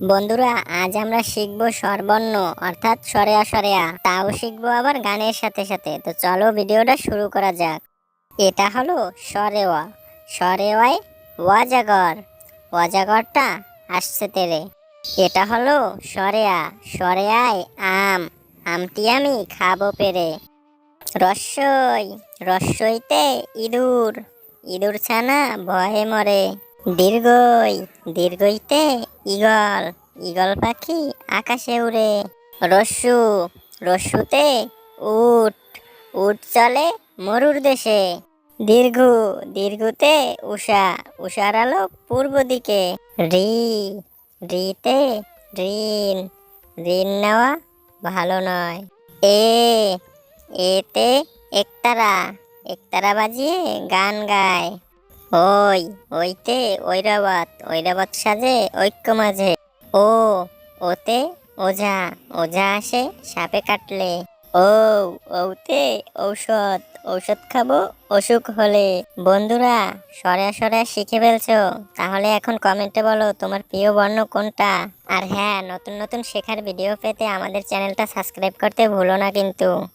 বন্ধুরা, আজ আমরা শিখব স্বরবর্ণ, অর্থাৎ সরেয়া সরেয়া তাও শিখব আবার গানের সাথে সাথে। তো চলো ভিডিওটা শুরু করা যাক। এটা হলো সরেওয়া সরেওয়ায় ওয়াজাগর। ওয়াজাগরটা আসছে তেরে। এটা হলো সরেয়া সরেয়ায় আম। আমটি আমি খাব পেরে। রস্যই। রস্যইতে ইঁদুর। ইঁদুর ছানা ভয়ে মরে। দীর্ঘই, দীর্ঘইতে ইগল ইগল পাখি আকাশে উড়ে। রস্যু, রস্যুতে উট উট চলে মরুর দেশে। দীর্ঘ, দীর্ঘতে উষা, উষার আলো পূর্ব দিকে। রি, রিতে ঋণ ঋণ নেওয়া ভালো নয়। এ, এতে একতারা একতারা বাজিয়ে গান গায়। ওই, ওইতে ঐরাবত ঐরাবত সাজে, ঐক্য মাঝে। ও, ওতে ওঝা ওঝা আসে সাপে কাটলে। ও, ওতে ঔষধ ঔষধ খাব, অসুখ হলে। বন্ধুরা, সরে সরে শিখে ফেলছো। তাহলে এখন কমেন্টে বলো তোমার প্রিয় বর্ণ কোনটা। আর হ্যাঁ নতুন নতুন শেখার ভিডিও পেতে আমাদের চ্যানেলটা সাবস্ক্রাইব করতে ভুলো না কিন্তু।